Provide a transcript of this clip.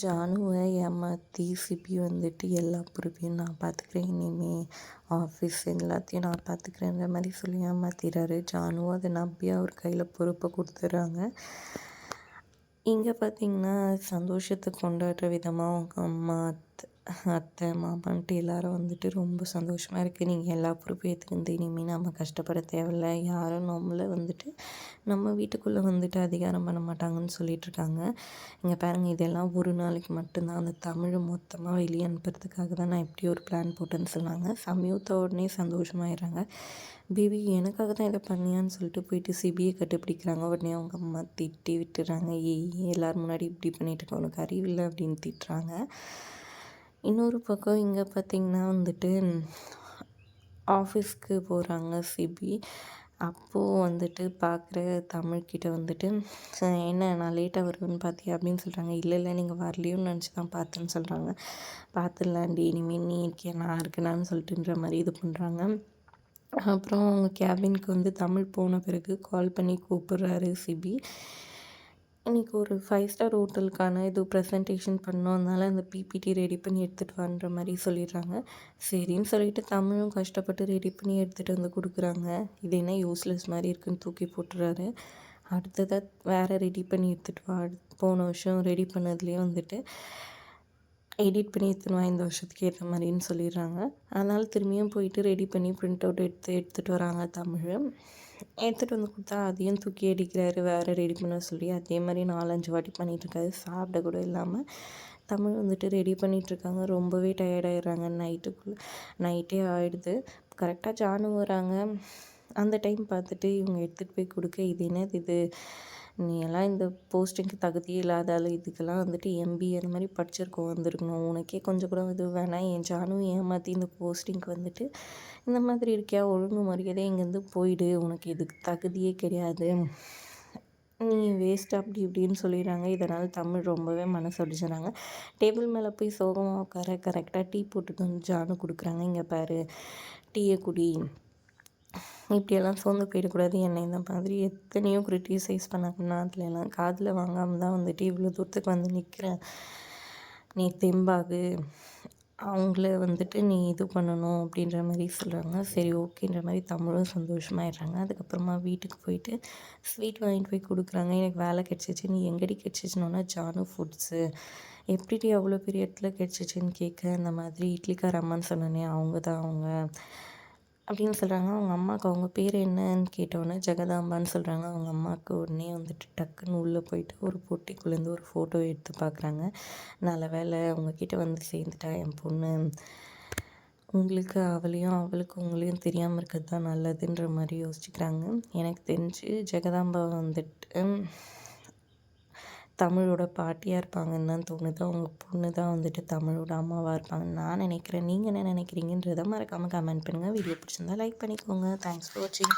ஜானுவை ஏமாற்றி சிபி வந்துட்டு எல்லா பொறுப்பையும் நான் பார்த்துக்கிறேன் இனிமே ஆஃபீஸ் எல்லாத்தையும் நான் பார்த்துக்கிறேன்ற மாதிரி சொல்லி ஏமாத்திடுறாரு ஜானுவும் அதை நம்பி அவர் கையில் பொறுப்பை கொடுத்துட்றாங்க இங்கே பார்த்தீங்கன்னா சந்தோஷத்தை கொண்டாடுற விதமாக அவங்க அம்மா அத்தை மாமான்ட்டு எல்லாரும் வந்துட்டு ரொம்ப சந்தோஷமாக இருக்குது நீங்கள் எல்லா பொறுப்பையும் ஏற்றுக்கிந்து இனிமேல் நம்ம கஷ்டப்பட தேவையில்ல. யாரும் நம்மளை வந்துட்டு நம்ம வீட்டுக்குள்ளே வந்துட்டு அதிகாரம் பண்ண மாட்டாங்கன்னு சொல்லிகிட்ருக்காங்க இங்கே பாருங்கள் இதெல்லாம் ஒரு நாளைக்கு மட்டும்தான். அந்த தமிழை மொத்தமாக வெளியே அனுப்புறதுக்காக தான் நான் இப்படி ஒரு பிளான் போட்டேன்னு சொன்னாங்க. சமயத்த உடனே சந்தோஷமாயிடுறாங்க. பேபி எனக்காக தான் இதை பண்ணியான்னு சொல்லிட்டு போயிட்டு சிபிஐ கட்டுப்பிடிக்கிறாங்க. உடனே அவங்க அம்மா திட்டி விட்டுறாங்க. ஏய் எல்லோரும் முன்னாடி இப்படி பண்ணிட்டு இருக்க உனக்கு அறிவில்லை? அப்படின்னு திட்டுறாங்க. இன்னொரு பக்கம் இங்கே பார்த்திங்கன்னா வந்துட்டு ஆஃபீஸ்க்கு போகிறாங்க சிபி. அப்போது வந்துட்டு பார்க்குற தமிழ்கிட்ட வந்துட்டு என்ன நான் லேட்டாக வருவேன்னு பார்த்தியா அப்படின்னு சொல்கிறாங்க இல்லை இல்லை நீங்கள் வரலையோன்னு நினச்சி தான் பார்த்தேன்னு சொல்கிறாங்க பார்த்துடலாண்டி. இனிமேல் நீ இருக்கியா? நான் இருக்கேனான்னு சொல்லிட்டுன்ற மாதிரி இது பண்ணுறாங்க அப்புறம் அவங்க கேபினுக்கு வந்து தமிழ் போன பிறகு கால் பண்ணி கூப்பிட்றாரு சிபி. இன்றைக்கி ஒரு ஃபைவ் ஸ்டார் ஹோட்டலுக்கான இது ப்ரெசன்டேஷன் பண்ணோம். அதனால் அந்த பிபிடி ரெடி பண்ணி எடுத்துகிட்டு வான்ற மாதிரி சொல்லிடுறாங்க. சரின்னு சொல்லிட்டு தமிழும் கஷ்டப்பட்டு ரெடி பண்ணி எடுத்துகிட்டு வந்து கொடுக்குறாங்க. இது என்ன யூஸ்லெஸ் மாதிரி இருக்குன்னு தூக்கி போட்டுறாரு. அடுத்ததாக வேறு ரெடி பண்ணி எடுத்துகிட்டு வா. போன வருஷம் ரெடி பண்ணதுலேயே வந்துட்டு எடிட் பண்ணி எடுத்துன்னு வா இந்த வருஷத்துக்கு ஏற்ற மாதிரின்னு சொல்லிடுறாங்க. அதனால் திரும்பியும் போயிட்டு ரெடி பண்ணி ப்ரிண்ட் அவுட் எடுத்து எடுத்துகிட்டு வராங்க தமிழ். எடுத்துகிட்டு வந்து கொடுத்தா அதையும் தூக்கி அடிக்கிறாரு வேறு ரெடி பண்ண சொல்லி. அதே மாதிரி நாலஞ்சு வாட்டி பண்ணிகிட்ருக்காரு சாப்பிட கூட இல்லாமல் தமிழ் வந்துட்டு ரெடி பண்ணிகிட்ருக்காங்க ரொம்பவே டயர்டாயிடுறாங்க நைட்டுக்குள்ளே நைட்டே ஆகிடுது கரெக்டாக ஜானு வராங்க. அந்த டைம் பார்த்துட்டு இவங்க எடுத்துகிட்டு போய் கொடுக்க இது என்னது இது? நீ எல்லாம் இந்த போஸ்டிங்க்கு தகுதியே இல்லாத ஆள் இதுக்கெல்லாம் வந்துட்டு எம்பிஏ அந்த மாதிரி படிச்சிருக்கோம் வந்திருக்கணும். உனக்கே கொஞ்சம் கூட இது வேணாம். என் ஜானும் ஏமாற்றி இந்த போஸ்டிங்க்கு வந்துட்டு இந்த மாதிரி இருக்கியா? ஒழுங்கு மரியாதை இங்கேருந்து போயிடு. உனக்கு இதுக்கு தகுதியே கிடையாது. நீ வேஸ்ட் அப்படி இப்படின்னு சொல்லிடுறாங்க. இதனால் தமிழ் ரொம்பவே மனசு அடிச்சுறாங்க டேபிள் மேலே போய் சோகமாக உட்கார கரெக்டாக டீ போட்டுட்டு வந்து ஜானு கொடுக்குறாங்க. இங்கே பாரு டீயை குடி. இப்படியெல்லாம் சோர்ந்து போயிடக்கூடாது. என்னை இந்த மாதிரி எத்தனையோ க்ரிட்டிசைஸ் பண்ணாங்கன்னா அதில் எல்லாம் காதில் வாங்காமல் தான் வந்துட்டு இவ்வளோ தூரத்துக்கு வந்து நிற்கிறேன் நீ தெம்பாகு. அவங்கள வந்துட்டு நீ இது பண்ணணும் அப்படின்ற மாதிரி சொல்கிறாங்க சரி ஓகேன்ற மாதிரி தமிழும் சந்தோஷமாயிடுறாங்க. அதுக்கப்புறமா வீட்டுக்கு போயிட்டு ஸ்வீட் வாங்கிட்டு போய் கொடுக்குறாங்க. எனக்கு வேலை கிடச்சிச்சு. நீ எங்கடி கிடச்சிச்சினோன்னா ஜானு ஃபுட்ஸு எப்படி அவ்வளோ பெரிய இடத்துல கிடச்சிச்சின்னு கேட்க இந்த மாதிரி இட்லிக்கார அம்மான்னு சொன்னேனே அவங்க தான் அவங்க. அப்படின்னு சொல்கிறாங்க அவங்க அம்மாவுக்கு அவங்க பேர் என்னன்னு கேட்டோன்னே ஜெகதாம்பான்னு சொல்கிறாங்க அவங்க அம்மாவுக்கு உடனே வந்துட்டு டக்குன்னு உள்ளே போயிட்டு ஒரு பொட்டிக்குள்ளேருந்து ஒரு ஃபோட்டோ எடுத்து பார்க்குறாங்க நல்ல வேலை அவங்கக்கிட்ட வந்து சேர்ந்துட்டா என் பொண்ணு உங்களுக்கு அவளையும் அவளுக்கு உங்களையும் தெரியாமல் இருக்கிறது தான் நல்லதுன்ற மாதிரி யோசிச்சுக்கிறாங்க. எனக்கு தெரிஞ்சு ஜெகதாம்பா வந்துட்டு தமிழோட பாட்டியாக இருப்பாங்கன்னு தான் தோணுது. அவங்க பொண்ணு தான் வந்துட்டு தமிழோட அம்மாவாக இருப்பாங்கன்னு நான் நினைக்கிறேன். நீங்கள் என்ன நினைக்கிறீங்கன்றதை மறக்காமல் கமெண்ட் பண்ணுங்கள் வீடியோ பிடிச்சிருந்தா லைக் பண்ணிக்கோங்க. தேங்க்ஸ் ஃபார் வாட்சிங்